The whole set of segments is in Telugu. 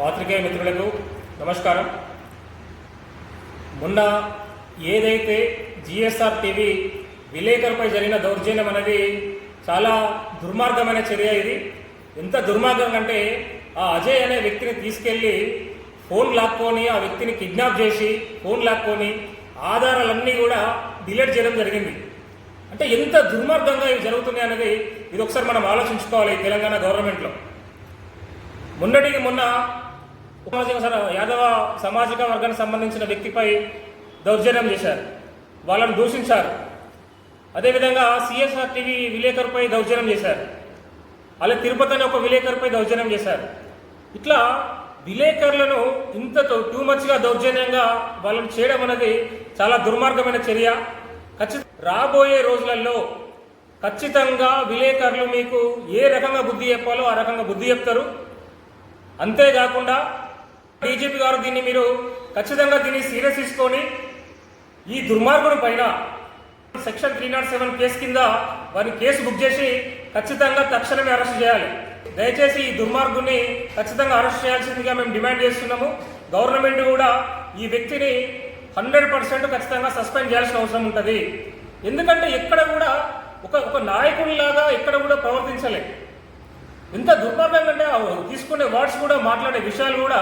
పాత్రికేయ మిత్రులకు నమస్కారం. మొన్న ఏదైతే జిఎస్ఆర్ టీవీ విలేకరుపై జరిగిన దౌర్జన్యం అనేది చాలా దుర్మార్గమైన చర్య ఇది. ఎంత దుర్మార్గం అంటే ఆ అజయ్ అనే వ్యక్తిని తీసుకెళ్ళి ఫోన్ లాక్కొని ఆ వ్యక్తిని కిడ్నాప్ చేసి ఫోన్ లాక్కొని ఆధారాలన్నీ కూడా డిలీట్ చేయడం జరిగింది. అంటే ఎంత దుర్మార్గంగా ఇవి జరుగుతున్నాయి అనేది ఇది ఒకసారి మనం ఆలోచించుకోవాలి తెలంగాణ గవర్నమెంట్లో. మొన్నటికి మొన్న యాదవ సామాజిక వర్గానికి సంబంధించిన వ్యక్తిపై దౌర్జన్యం చేశారు. వాళ్ళని దూషించారు. అదేవిధంగా సిఎస్ఆర్ టీవీ విలేకరుపై దౌర్జన్యం చేశారు. అలా తిరుపతి అనే ఒక విలేకరుపై దౌర్జన్యం చేశారు. ఇట్లా విలేకరులను ఇంత టూ మచ్గా దౌర్జన్యంగా వాళ్ళని చేయడం అనేది చాలా దుర్మార్గమైన చర్య. ఖచ్చిత రాబోయే రోజులలో ఖచ్చితంగా విలేకరులు మీకు ఏ రకంగా బుద్ధి చెప్పాలో ఆ రకంగా బుద్ధి చెప్తారు. అంతేకాకుండా డీజీపీ గారు దీన్ని మీరు ఖచ్చితంగా దీన్ని సీరియస్ తీసుకొని ఈ దుర్మార్గుడి పైన section three not seven case కింద వారిని కేసు బుక్ చేసి ఖచ్చితంగా తక్షణమే అరెస్ట్ చేయాలి. దయచేసి ఈ దుర్మార్గుని ఖచ్చితంగా అరెస్ట్ చేయాల్సిందిగా మేము డిమాండ్ చేస్తున్నాము. గవర్నమెంట్ కూడా ఈ వ్యక్తిని హండ్రెడ్ పర్సెంట్ ఖచ్చితంగా సస్పెండ్ చేయాల్సిన అవసరం ఉంటుంది. ఎందుకంటే ఎక్కడ కూడా ఒక ఒక నాయకునిలాగా ఎక్కడ కూడా ప్రవర్తించలే. ఎంత దుర్మార్గం కంటే తీసుకునే వర్డ్స్ కూడా మాట్లాడే విషయాలు కూడా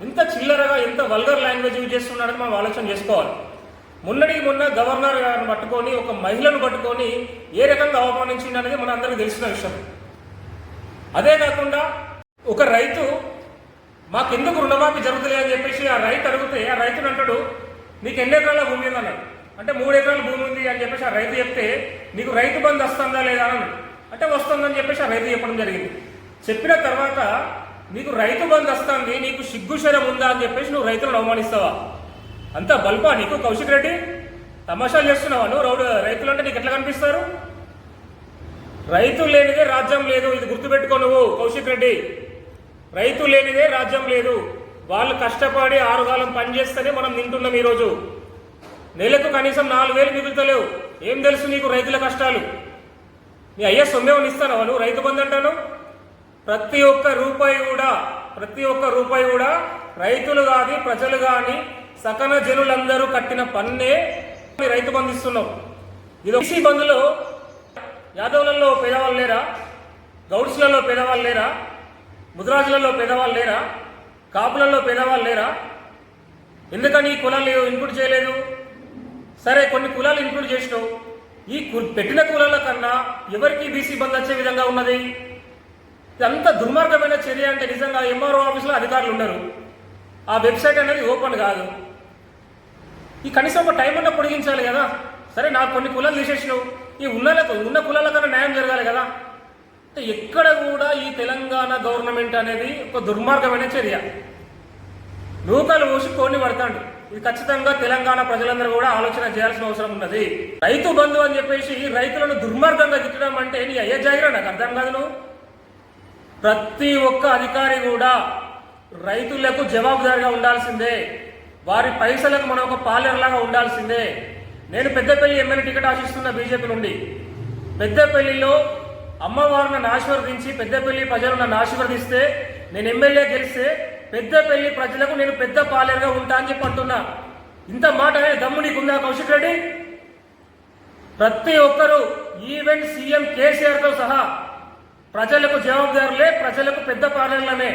ఇంత చిల్లరగా ఎంత వల్గర్ లాంగ్వేజ్ యూజ్ చేస్తున్నాడని మనం ఆలోచన చేసుకోవాలి. మొన్నటికి మొన్న గవర్నర్ గారిని పట్టుకొని ఒక మహిళను పట్టుకొని ఏ రకంగా అవమానించింది అనేది మన అందరికీ తెలిసిన విషయం. అదే కాకుండా ఒక రైతు మాకెందుకు రుణమాఫీ జరుగుతుంది అని చెప్పేసి ఆ రైతు అడిగితే ఆ రైతుని అంటాడు నీకు ఎన్ని ఎకరాల భూమి ఉంది? అన్నాడు. అంటే మూడు ఎకరాల భూమి ఉంది అని చెప్పేసి ఆ రైతు చెప్తే నీకు రైతు బంధు వస్తుందా లేదా? అని అంటే వస్తుందని చెప్పేసి ఆ రైతు చెప్పడం జరిగింది. చెప్పిన తర్వాత నీకు రైతు బంధు వస్తుంది నీకు సిగ్గుశరం ఉందా అని చెప్పేసి నువ్వు రైతులను అవమానిస్తావా? అంత బల్పా నీకు కౌశిక్ రెడ్డి? తమాషాలు చేస్తున్నావా నువ్వు రౌడు రైతులు అంటే నీకు ఎట్లా కనిపిస్తారు? రైతు లేనిదే రాజ్యం లేదు ఇది గుర్తుపెట్టుకో నువ్వు కౌశిక్ రెడ్డి. రైతు లేనిదే రాజ్యం లేదు. వాళ్ళు కష్టపడి ఆరుగాలం పనిచేస్తేనే మనం తింటున్నాం ఈరోజు. నెలకు కనీసం నాలుగు వేలు మిగులుతలేవు. ఏం తెలుసు నీకు రైతుల కష్టాలు? నీ అయ్యా సొమ్మేమని ఇస్తాను నువ్వు? రైతు బంధు అంటాను. ప్రతి ఒక్క రూపాయి కూడా ప్రతి ఒక్క రూపాయి కూడా రైతులు కానీ ప్రజలు కానీ సకన జనులందరూ కట్టిన పన్నే రైతు బంధిస్తున్నాం ఇది ఓసీ బంధులో యాదవులలో పేదవాళ్ళు లేరా? గౌడ్స్లలో పేదవాళ్ళు లేరా? ముద్రాజులలో పేదవాళ్ళు లేరా? కాపులలో పేదవాళ్ళు లేరా? ఎందుకని ఈ కులాలు ఇన్పుట్ చేయలేదు? సరే కొన్ని కులాలు ఇన్క్లూడ్ చేసినావు. ఈ కు- పెట్టిన కులాల కన్నా ఎవరికి బీసీ బంద్ వచ్చే విధంగా ఉన్నది? ఎంత దుర్మార్గమైన చర్య అంటే నిజంగా ఎంఆర్ఓ ఆఫీస్లో అధికారులు ఉన్నారు ఆ వెబ్సైట్ అనేది ఓపెన్ కాదు. ఈ కనీసం ఒక టైం అంటే పొడిగించాలి కదా. సరే నాకు కొన్ని కులాలు తీసేసినావు. ఈ ఉన్న ఉన్న కులాల కన్నా న్యాయం జరగాలి కదా. అంటే ఎక్కడ కూడా ఈ తెలంగాణ గవర్నమెంట్ అనేది ఒక దుర్మార్గమైన చర్య. నూకలు పోసి కోడిని పడతాడు. ఇది ఖచ్చితంగా తెలంగాణ ప్రజలందరూ కూడా ఆలోచన చేయాల్సిన అవసరం ఉన్నది. రైతు బంధు అని చెప్పేసి రైతులను దుర్మార్గంగా తిట్టడం అంటే నీ అయ్యే జాగిరా. నాకు అర్థం కాదు నువ్వు. ప్రతి ఒక్క అధికారి కూడా రైతులకు జవాబుదారిగా ఉండాల్సిందే. వారి పైసలకు మనం ఒక పాలెర్లాగా ఉండాల్సిందే. నేను పెద్దపల్లి ఎమ్మెల్యే టికెట్ ఆశిస్తున్న బీజేపీ నుండి. పెద్దపల్లిలో అమ్మవారిని ఆశీర్వదించి పెద్దపల్లి ప్రజలు నన్ను ఆశీర్వదిస్తే నేను ఎమ్మెల్యే గెలిస్తే పెద్దపల్లి ప్రజలకు నేను పెద్ద పాలేరుగా ఉంటా అని చెప్పి అంటున్నా. ఇంత మాట అనే దమ్ము నీకుందా కౌశిక్ రెడ్డి? ప్రతి ఒక్కరూ ఈవెన్ సీఎం కేసీఆర్తో సహా ప్రజలకు జవాబుదారులే ప్రజలకు పెద్ద పాలనలనే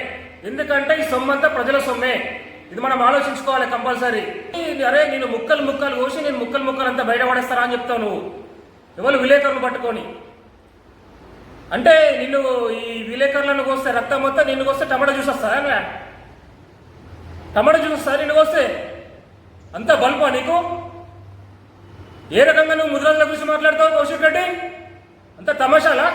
ఎందుకంటే ఈ సొమ్మంతా ప్రజల సొమ్మే. ఇది మనం ఆలోచించుకోవాలి కంపల్సరీ. అరే నేను ముక్కలు ముక్కలు కోసి నేను ముక్కలు ముక్కలు అంతా బయట పడేస్తారా అని చెప్తావు నువ్వు. ఎవరు విలేకరులు పట్టుకొని? అంటే నిన్ను ఈ విలేకరులను కోస్తే రక్తం మొత్తం నిన్ను కోస్తే టమాటా జ్యూస్ వస్తుందా టమాటా జ్యూస్ వస్తా నిన్ను కోస్తే అంత బల్పా నీకు? ఏ రకంగా నువ్వు ముద్రల గురించి మాట్లాడతావు కౌశిక్ రెడ్డి? అంత తమాషాలా?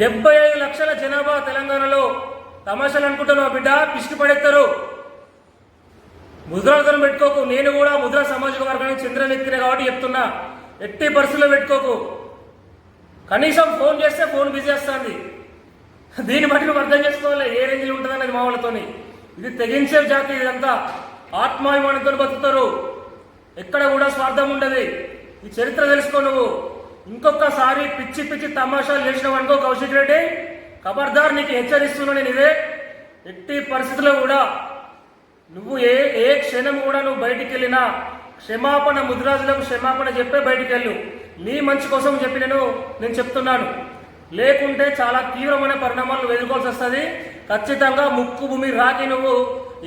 డెబ్బై ఐదు లక్షల జనాభా తెలంగాణలో తమాషాలు అనుకుంటున్నావు బిడ్డ పిసికి పడేస్తారు. ముద్రాలతో పెట్టుకోకు. నేను కూడా ముద్రా సామాజిక వర్గానికి చంద్రని ఎత్తిన కాబట్టి చెప్తున్నా. ఎట్టి పరిస్థితుల్లో పెట్టుకోకు. కనీసం ఫోన్ చేస్తే ఫోన్ బిజీ వస్తుంది దీన్ని బట్టి నువ్వు అర్థం చేసుకోవాలి. ఏ రేంజ్లో ఉంటుందన్నది మామూలతోని మా ఇది తెగించే జాతి ఇదంతా. ఆత్మాభిమానంతో బతుకుతారు. ఎక్కడ కూడా స్వార్థం ఉండదు. ఈ చరిత్ర తెలుసుకో నువ్వు. ఇంకొకసారి పిచ్చి పిచ్చి తమాషాలు చేసినావు అనుకో కౌశిక్ రెడ్డి. ఖబర్దార్ నీకు హెచ్చరిస్తున్నా నేను ఇదే. ఎట్టి పరిస్థితుల్లో కూడా నువ్వు ఏ ఏ క్షణం కూడా నువ్వు బయటికి వెళ్ళినా క్షమాపణ ముద్రాజులకు క్షమాపణ చెప్పే బయటికి వెళ్ళు. నీ మంచి కోసం చెప్పి నేను నేను చెప్తున్నాను. లేకుంటే చాలా తీవ్రమైన పరిణామాలు ఎదుర్కోవాల్సి వస్తుంది. ఖచ్చితంగా ముక్కు భూమి రాకి నువ్వు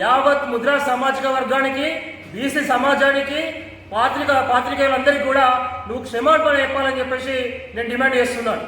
యావత్ ముద్రా సామాజిక వర్గానికి బీసీ సమాజానికి పాత్రిక పాత్రికేయులందరికీ కూడా నువ్వు క్షమాపణ చెప్పాలని చెప్పేసి నేను డిమాండ్ చేస్తున్నాను.